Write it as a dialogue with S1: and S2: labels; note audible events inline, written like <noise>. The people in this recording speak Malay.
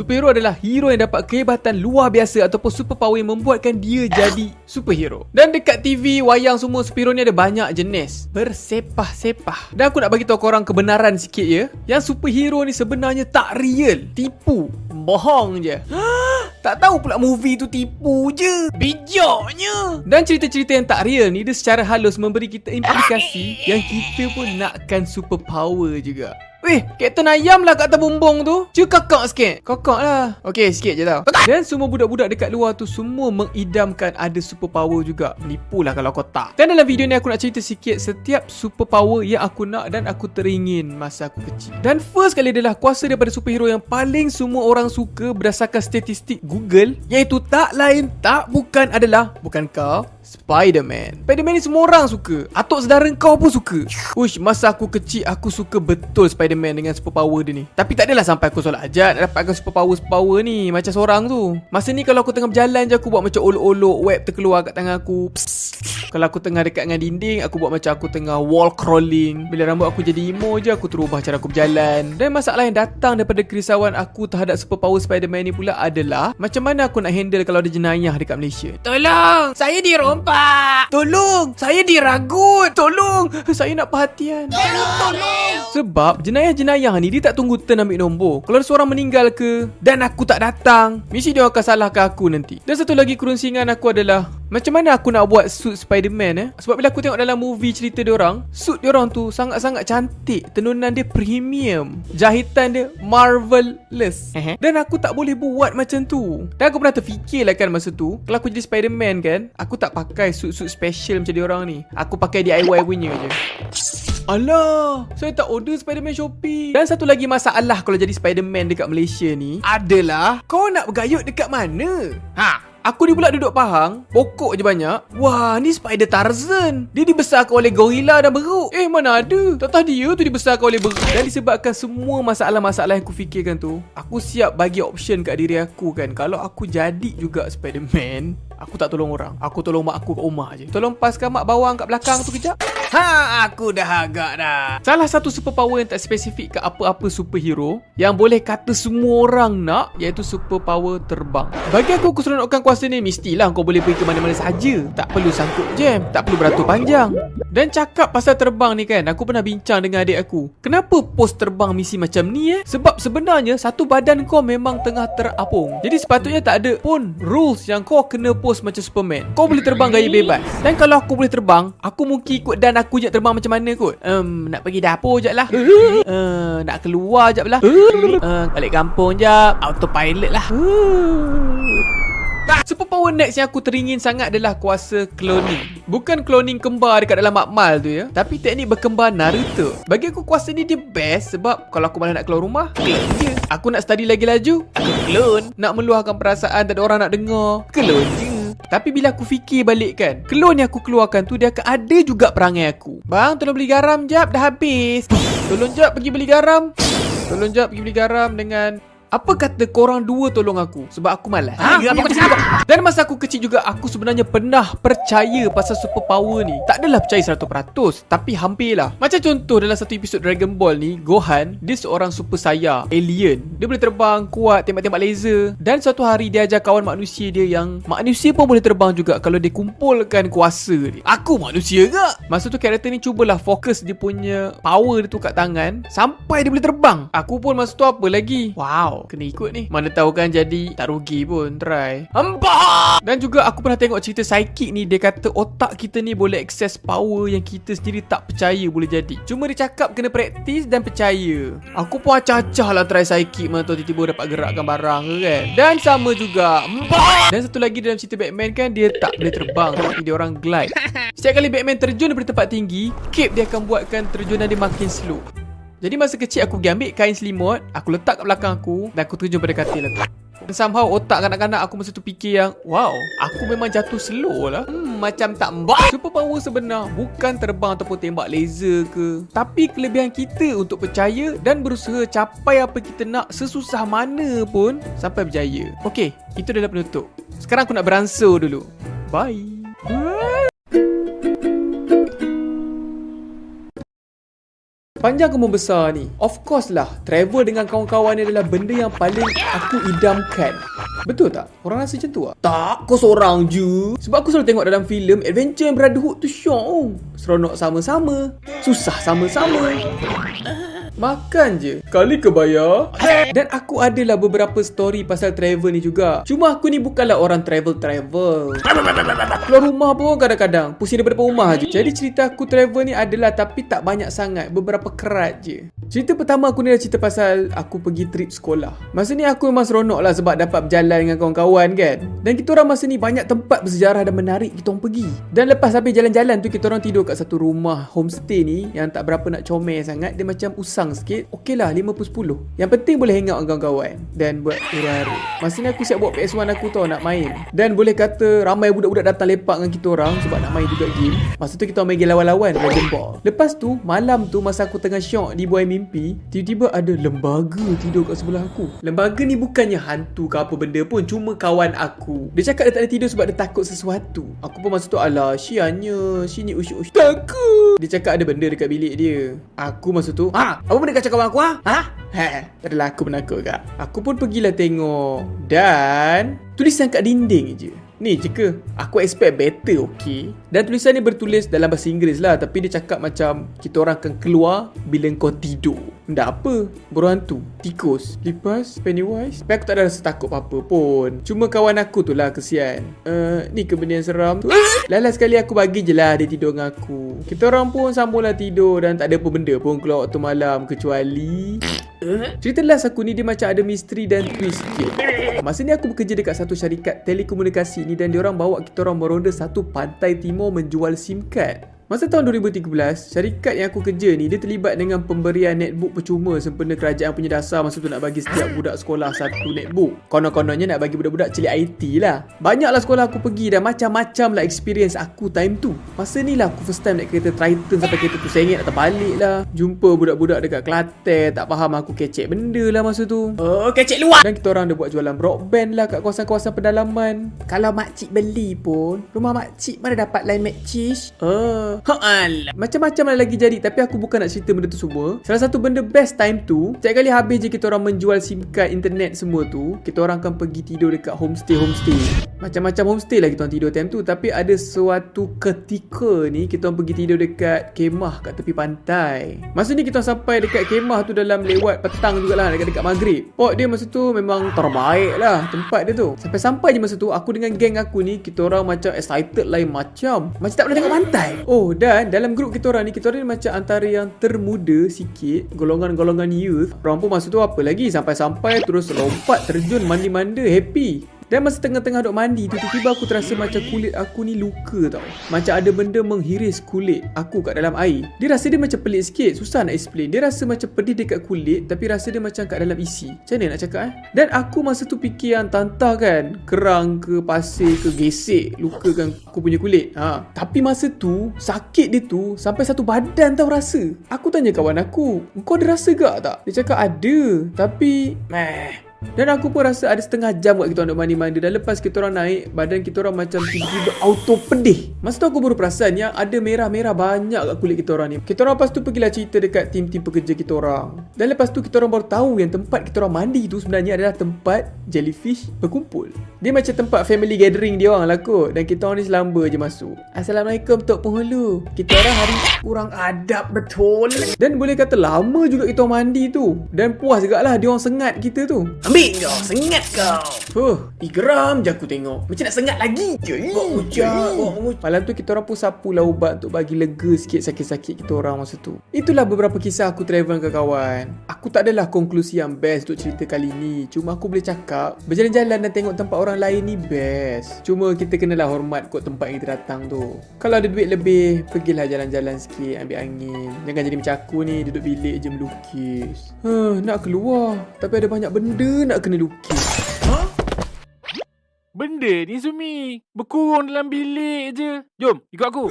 S1: Superhero adalah hero yang dapat kehebatan luar biasa ataupun superpower yang membuatkan dia jadi superhero. Dan dekat TV, wayang semua superhero ni ada banyak jenis. Bersepah-sepah. Dan aku nak bagi tahu korang kebenaran sikit ya. Yang superhero ni sebenarnya tak real. Tipu. Bohong je. Tak tahu pula movie tu tipu je. Bijaknya. Dan cerita-cerita yang tak real ni dia secara halus memberi kita implikasi yang kita pun nakkan superpower juga. Weh, Captain Ayam lah kat atas bumbung tu. Cuba kakak sikit. Kakak lah. Okey, sikit je tau. Dan semua budak-budak dekat luar tu semua mengidamkan ada superpower juga. Menipulah kalau kau tak. Dan dalam video ni aku nak cerita sikit setiap superpower yang aku nak dan aku teringin masa aku kecil. Dan first kali adalah kuasa daripada superhero yang paling semua orang suka berdasarkan statistik Google. Iaitu tak lain tak bukan adalah bukan kau Spider-Man Spider-Man ni semua orang suka Atuk saudara kau pun suka Uish, masa aku kecil Aku suka betul Spider-Man dengan superpower dia ni. Tapi tak adalah sampai aku solat hajat Nak dapatkan superpower-superpower ni. Macam seorang tu. Masa ni kalau aku tengah berjalan je Aku buat macam olok-olok Web terkeluar kat tangan aku. Psst. Kalau aku tengah dekat dengan dinding Aku buat macam aku tengah wall crawling. Bila rambut aku jadi emo je Aku terubah cara aku berjalan. Dan masalah yang datang daripada kerisauan aku Terhadap superpower Spider-Man ni pula adalah Macam mana aku nak handle kalau ada jenayah dekat Malaysia? Tolong! Saya dirompak! Tolong! Saya diragut! Tolong! Saya nak perhatian! Tolong Tolong! Sebab jenayah-jenayah ni Dia tak tunggu turn ambil nombor. Kalau ada seorang meninggal ke Dan aku tak datang Mesti dia akan salahkan aku nanti. Dan satu lagi kerunsingan aku adalah Macam mana aku nak buat suit Spider-Man eh? Sebab bila aku tengok dalam movie cerita dia orang Suit dia orang tu sangat-sangat cantik. Tenunan dia premium. Jahitan dia marvelous Dan aku tak boleh buat macam tu. Dan aku pernah terfikir lah kan masa tu Kalau aku jadi Spider-Man kan Aku tak pakai suit-suit special macam dia orang ni. Aku pakai DIY punya je. Alah, saya tak order Spider-Man Shopee. Dan satu lagi masalah kalau jadi Spider-Man dekat Malaysia ni adalah kau nak bergayut dekat mana? Ha, Aku ni pula duduk Pahang Pokok je banyak. Wah ni Spider Tarzan. Dia dibesarkan oleh gorila dan beruk. Eh mana ada? Tak tahu dia tu dibesarkan oleh beruk. Dan disebabkan semua masalah-masalah yang aku fikirkan tu Aku siap bagi option kat diri aku kan. Kalau aku jadi juga Spider-Man Aku tak tolong orang. Aku tolong mak aku kat rumah je Tolong paskan mak bawang kat belakang tu kejap. Ha aku dah agak dah. Salah satu superpower yang tak spesifik ke apa-apa superhero Yang boleh kata semua orang nak Iaitu superpower terbang. Bagi aku aku seronokkan kuasa ni Mestilah kau boleh pergi ke mana-mana saja Tak perlu sangkut jam Tak perlu beratur panjang Dan cakap pasal terbang ni kan Aku pernah bincang dengan adik aku. Kenapa pos terbang misi macam ni eh? Sebab sebenarnya Satu badan kau memang tengah terapung. Jadi sepatutnya tak ada pun Rules yang kau kena pos macam Superman. Kau boleh terbang gaya bebas. Dan kalau aku boleh terbang Aku mungkin ikut dan aku je terbang macam mana kot. Um, Nak pergi dapur je lah. Uh, Nak keluar je lah. Uh, Balik kampung je Autopilot lah Superpower next yang aku teringin sangat adalah kuasa cloning Bukan cloning kembar dekat dalam makmal tu ya. Tapi teknik berkembar Naruto. Bagi aku kuasa ni dia best Sebab kalau aku malah nak keluar rumah Clone je. Aku nak study lagi laju Aku clone. Nak meluahkan perasaan Tak ada orang nak dengar Clone je. Tapi bila aku fikir balik kan Clone yang aku keluarkan tu Dia akan ada juga perangai aku. Bang tolong beli garam jap Dah habis. Tolong jap pergi beli garam. Tolong jap pergi beli garam dengan apa kata korang dua tolong aku? Sebab aku malas. Ha? Ya, apa kata Dan masa aku kecil juga Aku sebenarnya pernah percaya Pasal superpower ni. Tak adalah percaya 100% Tapi hampir lah Macam contoh dalam satu episod Dragon Ball ni Gohan Dia seorang super saya Alien. Dia boleh terbang Kuat Tembak-tembak laser. Dan suatu hari dia ajar kawan manusia dia Yang manusia pun boleh terbang juga Kalau dia kumpulkan kuasa dia. Aku manusia ke? Masa tu karakter ni cubalah fokus dia punya Power dia tu kat tangan Sampai dia boleh terbang. Aku pun masa tu apa lagi? Wow Kena ikut ni. Mana tahu kan jadi Tak rugi pun. Try. Empat Dan juga aku pernah tengok cerita psychic ni. Dia kata otak kita ni Boleh access power Yang kita sendiri tak percaya Boleh jadi. Cuma dia cakap Kena praktis dan percaya. Aku pun acah-acah lah Try psychic Mana tahu tiba-tiba dapat gerakkan barang ke kan. Dan sama juga. Empat Dan satu lagi dalam cerita Batman kan Dia tak boleh terbang. Tapi dia orang glide. <laughs> Setiap kali Batman terjun daripada tempat tinggi Cape dia akan buatkan terjunan dia makin slow jadi masa kecil aku pergi ambil kain selimut Aku letak kat belakang aku Dan aku terjun pada katil aku. Dan somehow otak kanak-kanak aku masa tu fikir yang Wow Aku memang jatuh slow lah. Hmm macam tak mbak. Superpower sebenar Bukan terbang ataupun tembak laser ke. Tapi kelebihan kita untuk percaya Dan berusaha capai apa kita nak Sesusah mana pun Sampai berjaya. Okay Itu dah penutup. Sekarang aku nak beransur dulu. Bye Panjang ke membesar ni. Of course lah Travel dengan kawan-kawan ni adalah benda yang paling aku idamkan. Betul tak? Orang rasa macam tu tak? Tak, kau seorang je. Sebab aku selalu tengok dalam filem Adventure and Brotherhood tu syok. Seronok sama-sama. Susah sama-sama Makan je. Kali kebayar Dan aku adalah beberapa story pasal travel ni juga. Cuma aku ni bukanlah orang travel-travel. Keluar rumah pun kadang-kadang. Pusing daripada rumah je. Jadi cerita aku travel ni adalah Tapi tak banyak sangat. Beberapa kerat je. Cerita pertama aku ni dah cerita pasal Aku pergi trip sekolah. Masa ni aku memang seronok lah Sebab dapat berjalan dengan kawan-kawan kan? Dan kita orang masa ni banyak tempat bersejarah dan menarik kita orang pergi. Dan lepas habis jalan-jalan tu Kita orang tidur kat satu rumah homestay ni Yang tak berapa nak comel sangat. Dia macam usang sikit Okey lah 50-10 Yang penting boleh hang out dengan kawan-kawan Dan buat huru-hara Masa ni aku siap buat PS1 aku tau nak main. Dan boleh kata ramai budak-budak datang lepak dengan kita orang Sebab nak main juga game. Masa tu kita main game lawan-lawan Dragon Ball. Lepas tu malam tu masa aku tengah syok di buai mimpi Tiba-tiba ada lembaga tidur kat sebelah aku. Lembaga ni bukannya hantu ke apa benda pun Cuma kawan aku. Dia cakap dia tak ada tidur sebab dia takut sesuatu. Aku pun masa tu alah Syianya Sini usyuk-usyuk. Takut! Dia cakap ada benda dekat bilik dia. Aku masa tu Ha? Apa benda kacau kawan aku ha? Ha? Ha? Adalah aku penakut kak Aku pun pergilah tengok Dan Tulisan kat dinding je Ni je ke? Aku expect better okay Dan tulisan ni bertulis dalam bahasa Inggeris lah Tapi dia cakap macam Kita orang akan keluar Bila kau tidur Benda apa? Berhantu Tikus Lepas Pennywise? Tapi aku tak ada rasa takut apa-apa pun. Cuma kawan aku tu lah kesian. Uh, Ni ke benda yang seram tu. Lala sekali aku bagi je lah Dia tidur dengan aku. Kita orang pun sambunglah tidur Dan tak ada apa benda pun keluar waktu malam Kecuali Cerita last aku ni dia macam ada misteri dan twist sikit. Masa ni aku bekerja dekat satu syarikat telekomunikasi ni dan diorang bawa kita orang meronda satu pantai timur menjual SIM card. Masa tahun 2013, syarikat yang aku kerja ni dia terlibat dengan pemberian netbook percuma sempena kerajaan punya dasar masa tu nak bagi setiap budak sekolah satu netbook. Konon-kononnya nak bagi budak-budak celik IT lah. Banyaklah sekolah aku pergi dan macam-macam lah experience aku time tu. Masa ni lah aku first time naik kereta Triton sampai kereta tu sengit nak terbalik lah. Jumpa budak-budak dekat Kelantan tak faham aku kecek benda lah masa tu.
S2: Oh, kecek luar.
S1: Dan kita orang dah buat jualan broadband lah kat kawasan-kawasan pedalaman. Kalau makcik beli pun, rumah makcik mana dapat line mac cheese? Oh.
S2: Hal.
S1: Macam-macam lah lagi jadi Tapi aku bukan nak cerita benda tu semua. Salah satu benda best time tu Setiap kali habis je kita orang menjual SIM card internet semua tu Kita orang akan pergi tidur dekat homestay-homestay Macam-macam homestay lah kita orang tidur time tu Tapi ada suatu ketika ni Kita orang pergi tidur dekat kemah kat tepi pantai. Masa ni kita orang sampai dekat kemah tu dalam lewat petang jugalah Dekat-dekat maghrib. Port dia masa tu memang terbaik lah tempat dia tu. Sampai-sampai je masa tu Aku dengan geng aku ni Kita orang macam excited lain macam. Macam tak boleh tengok pantai. Oh dan dalam grup kita orang ni Kita orang ni macam antara yang termuda sikit Golongan-golongan youth. Orang pun masa tu apa lagi? Sampai-sampai terus lompat terjun mandi-manda happy dan masa tengah-tengah duk mandi tu Tiba-tiba aku terasa macam kulit aku ni luka tau. Macam ada benda menghiris kulit aku kat dalam air. Dia rasa dia macam pelik sikit Susah nak explain. Dia rasa macam pedih dekat kulit Tapi rasa dia macam kat dalam isi. Macam mana nak cakap eh? Dan aku masa tu fikir yang tantah kan. Kerang ke pasir ke gesek Lukakan aku punya kulit. Ha. Tapi masa tu Sakit dia tu Sampai satu badan tau rasa. Aku tanya kawan aku Kau ada rasa gak tak? Dia cakap ada. Tapi Meh dan aku pun rasa ada setengah jam buat kita nak mandi-mandi. Dan lepas kita orang naik Badan kita orang macam tiba-tiba auto pedih Masa tu aku baru perasan yang ada merah-merah banyak kat kulit kita orang ni. Kita orang lepas tu pergilah cerita dekat tim-tim pekerja kita orang. Dan lepas tu kita orang baru tahu yang tempat kita orang mandi tu sebenarnya adalah tempat jellyfish berkumpul. Dia macam tempat family gathering dia orang lah kot. Dan kita orang ni selamba je masuk. Assalamualaikum Tok Penghulu. Kita orang hari kurang adab betul. Dan boleh kata lama juga kita orang mandi tu. Dan puas juga lah dia orang sengat kita tu
S2: Ambil kau, sengat kau.
S1: Huh, geram je aku tengok.
S2: Macam nak sengat lagi je.
S1: Buat mengucap. Malam tu kita orang pun sapu lah ubat untuk bagi lega sikit sakit-sakit kita orang masa tu. Itulah beberapa kisah aku travel dengan kawan. Aku tak adalah konklusi yang best untuk cerita kali ni. Cuma aku boleh cakap, berjalan-jalan dan tengok tempat orang lain ni best. Cuma kita kenalah hormat kot tempat yang kita datang tu. Kalau ada duit lebih, pergilah jalan-jalan sikit, ambil angin. Jangan jadi macam aku ni, duduk bilik je melukis. Huh, nak keluar. Tapi ada banyak benda nak kena lukis.
S3: Benda ni Zumi. Berkurung dalam bilik je. Jom ikut aku